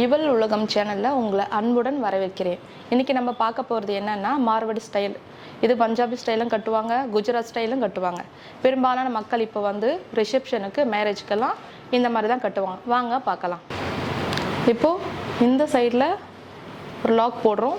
இவள் உலகம் சேனலில் உங்களை அன்புடன் வரவேற்கிறேன். இன்றைக்கி நம்ம பார்க்க போகிறது என்னன்னா மார்வடி ஸ்டைல் இது பஞ்சாபி ஸ்டைலும் கட்டுவாங்க குஜராத் ஸ்டைலும் கட்டுவாங்க. பெரும்பாலான மக்கள் இப்போ வந்து ரிசப்ஷனுக்கு மேரேஜ்க்கெல்லாம் இந்த மாதிரி தான் கட்டுவாங்க. வாங்க பார்க்கலாம். இப்போது இந்த சைடில் ஒரு லாக் போடுறோம்.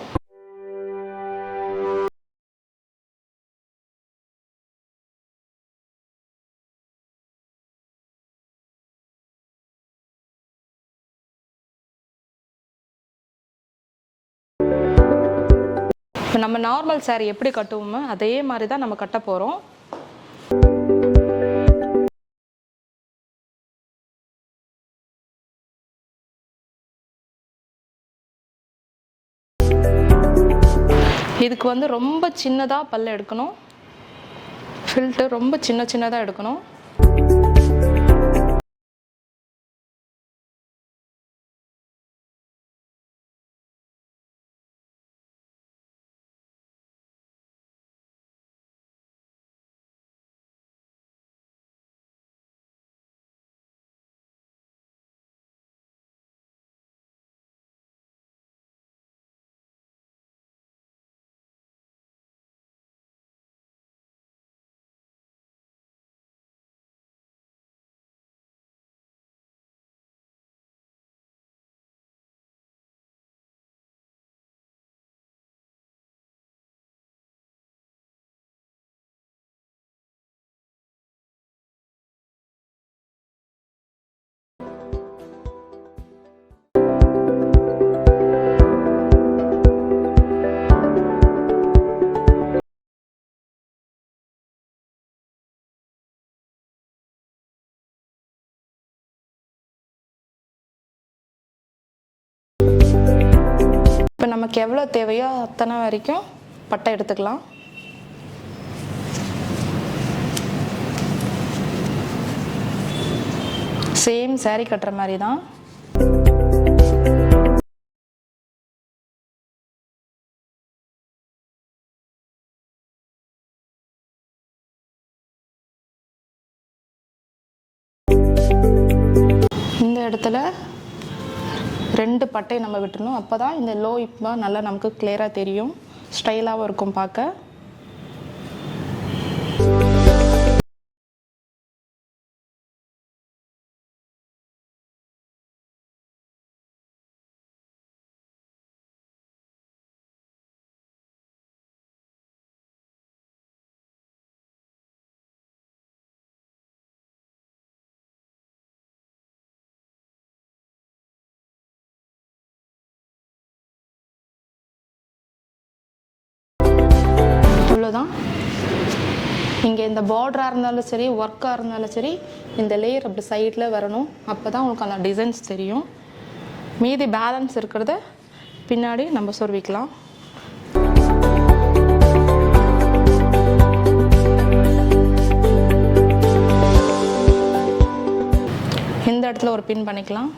இப்போ நம்ம நார்மல் saree எப்படி கட்டுவோமோ அதே மாதிரி தான் நம்ம கட்ட போகிறோம் இதுக்கு வந்து ரொம்ப சின்னதாக பல்ல எடுக்கணும். ஃபில்ட்டு ரொம்ப சின்ன சின்னதாக எடுக்கணும். இப்போ நமக்கு எவ்வளோ தேவையோ அத்தனை வரைக்கும் பட்டை எடுத்துக்கலாம். சேம் சேரீ கட்டுற மாதிரி தான் இந்த இடத்துல ரெண்டு பட்டையை நம்ம விட்டுணும் அப்போ தான் இந்த லோ இப்போ நல்லா நமக்கு கிளியராக தெரியும். ஸ்டைலாகவும் இருக்கும் பார்க்க. தான் இங்கே இந்த பார்டராக இருந்தாலும் சரி ஒர்க்காக இருந்தாலும் சரி இந்த லேயர் அப்படி சைடில் வரணும். அப்போ தான் உங்களுக்கு அந்த டிசைன்ஸ் தெரியும். மீதி பேலன்ஸ் இருக்கிறத பின்னாடி நம்ம சொருவிக்கலாம் இந்த இடத்துல ஒரு பின் பண்ணிக்கலாம்.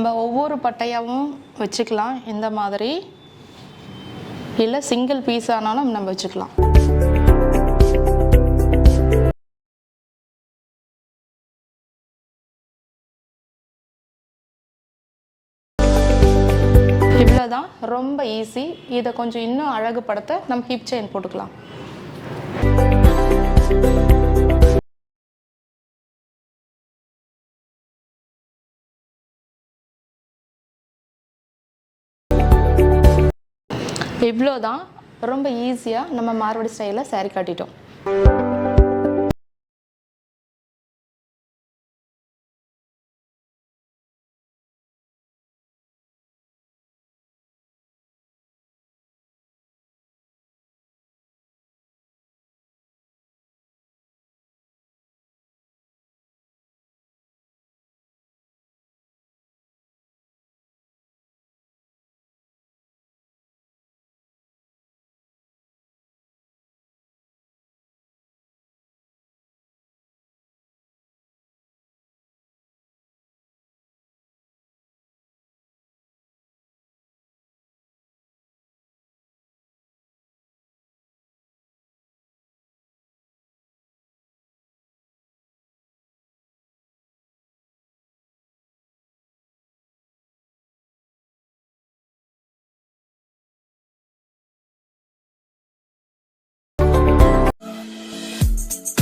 நம்ம ஒவ்வொரு பட்டையாவும் வச்சுக்கலாம். இந்த மாதிரி. இல்லை சிங்கிள் பீஸ் ஆனாலும் நம்ம வச்சுக்கலாம். இவ்வளோதான் ரொம்ப ஈஸி இதை கொஞ்சம் இன்னும் அழகுபடுத்த நம்ம ஹிப் செயின் போட்டுக்கலாம். இவ்வளோ தான் ரொம்ப ஈஸியாக நம்ம மார்வடி ஸ்டைலில் சேரீ கட்டிட்டோம்.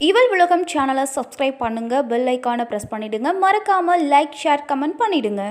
இவள் உலகம் சேனலை சப்ஸ்கிரைப் பண்ணுங்கள் பெல் ஐக்கானை ப்ரெஸ் பண்ணிடுங்க. மறக்காமல் லைக் ஷேர் கமெண்ட் பண்ணிவிடுங்க